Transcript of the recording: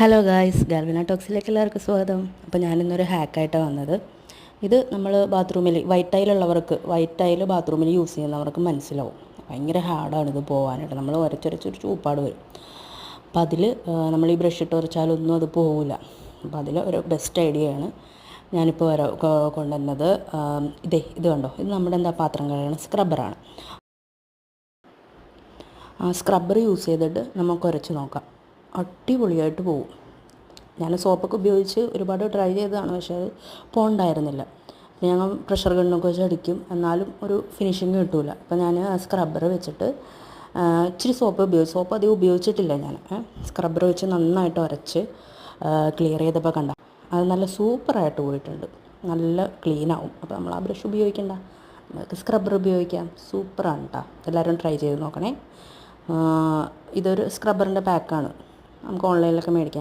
Hello guys ഗാൽവിന ടോക്സിലേക്ക് എല്ലാവർക്കും സ്വാഗതം. അപ്പോൾ ഞാനിന്നൊരു ഹാക്കായിട്ടാണ് വന്നത്. ഇത് നമ്മൾ ബാത്റൂമിൽ വൈറ്റ് ടൈലുള്ളവർക്ക് വൈറ്റ് ടൈൽ ബാത്റൂമിൽ യൂസ് ചെയ്യുന്നവർക്ക് മനസ്സിലാവും. ഭയങ്കര ഹാർഡാണ് ഇത് പോകാനായിട്ട് നമ്മൾ ഉരച്ചുരച്ചൊരു ചൂപ്പാട് വരും. അപ്പോൾ അതിൽ നമ്മൾ ഈ ബ്രഷ് ഇട്ട് ഉരച്ചാലൊന്നും അത് പോകില്ല അപ്പോൾ അതിൽ ഒരു ബെസ്റ്റ് ഐഡിയയാണ് ഞാനിപ്പോൾ വര കൊണ്ടുവന്നത്. ഇതേ ഇത് കണ്ടോ? ഇത് നമ്മുടെ എന്താ പാത്രം കഴുകണ സ്ക്രബ്ബറാണ് ആ സ്ക്രബ്ബർ യൂസ് ചെയ്തിട്ട് നമുക്ക് ഉരച്ച് നോക്കാം. അടിപൊളിയായിട്ട് പോകും ഞാൻ സോപ്പൊക്കെ ഉപയോഗിച്ച് ഒരുപാട് ട്രൈ ചെയ്തതാണ് പക്ഷേ അത് പോകണ്ടായിരുന്നില്ല അപ്പം ഞങ്ങൾ പ്രഷർ ഗണ്ണൊക്കെ വെച്ച് അടിക്കും. എന്നാലും ഒരു ഫിനിഷിങ് കിട്ടില്ല അപ്പോൾ ഞാൻ സ്ക്രബ്ബർ വെച്ചിട്ട് ഇച്ചിരി സോപ്പ് ഉപയോഗിച്ച് സോപ്പ് അധികം ഉപയോഗിച്ചിട്ടില്ല ഞാൻ. സ്ക്രബ്ബർ വെച്ച് നന്നായിട്ട് ഉരച്ച് ക്ലിയർ ചെയ്തപ്പോൾ കണ്ട. അത് നല്ല സൂപ്പറായിട്ട് പോയിട്ടുണ്ട്. നല്ല ക്ലീൻ അപ്പോൾ നമ്മൾ ആ ബ്രഷ് ഉപയോഗിക്കണ്ട. നമുക്ക് സ്ക്രബ്ബർ ഉപയോഗിക്കാം. സൂപ്പറാണ് കേട്ടോ എല്ലാവരും ട്രൈ ചെയ്ത് നോക്കണേ. ഇതൊരു സ്ക്രബ്ബറിന്റെ പാക്കാണ് നമുക്ക് ഓൺലൈനിലൊക്കെ മേടിക്കാം.